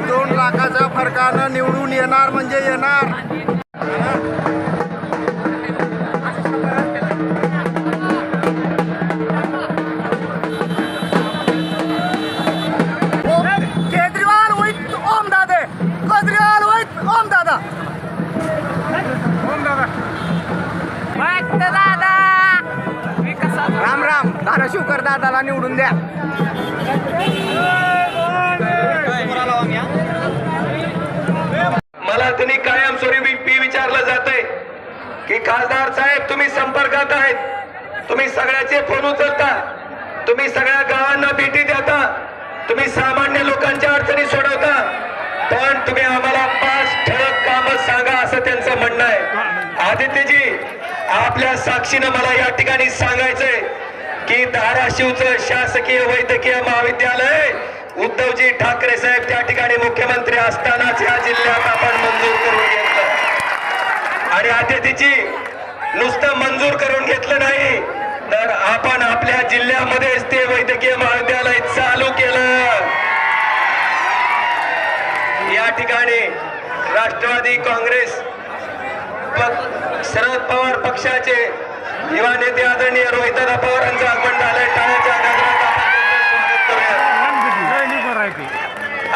दोन लाखाच्या फरकानं निवडून येणार म्हणजे येणार. राम राम दादाला निवडून द्या. मला तुम्ही कायमस्वरूपी विचारलं जातंय की खासदार साहेब तुम्ही संपर्कात आहेत. तुम्ही सगळ्याचे फोन उचलता. तुम्ही सगळ्या गावांना भेटी देता. तुम्ही सामान्य लोकांच्या अडचणी सोडवता. पण तुम्ही आम्हाला पाच ठळक काम सांगा असं त्यांचं म्हणणं आहे. आदित्यजी आपल्या साक्षीनं मला या ठिकाणी सांगायचंय. धाराशिवचं शासकीय वैद्यकीय महाविद्यालय. उद्धवजी ठाकरे साहेब त्या ठिकाणी मुख्यमंत्री असतानाच या जिल्ह्यात आपण मंजूर करून घेतलं. आणि आदित्यजी नुसतं मंजूर करून घेतलं नाही तर आपण आपल्या जिल्ह्यामध्येच ते वैद्यकीय महाविद्यालय चालू केलं. या ठिकाणी राष्ट्रवादी काँग्रेस शरद पवार पक्षाचे युवा नेते आदरणीय रोहितदा पवारांचं आगमन झालंय. ठाण्याच्या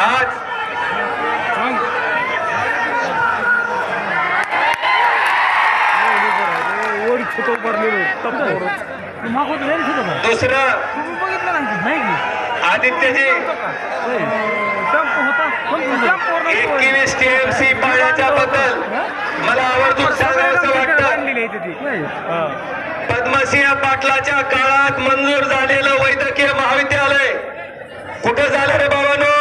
आज दुसरं आदित्यजी एकवीस पद्मसिंह पाटलाच्या काळात मंजूर झालेलं वैद्यकीय महाविद्यालय कुठं झालं रे बाबानो?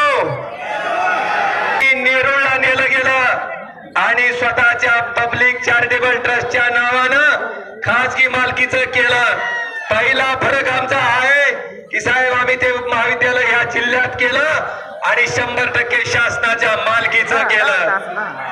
नेरुळला नेलं गेलं आणि स्वतःच्या पब्लिक चॅरिटेबल ट्रस्टच्या नावानं खाजगी मालकीचं केलं. पहिला फरक आमचा आहे की साहेब आम्ही ते महाविद्यालय ह्या जिल्ह्यात केलं आणि शंभर टक्के शासनाच्या मालकीचं केलं.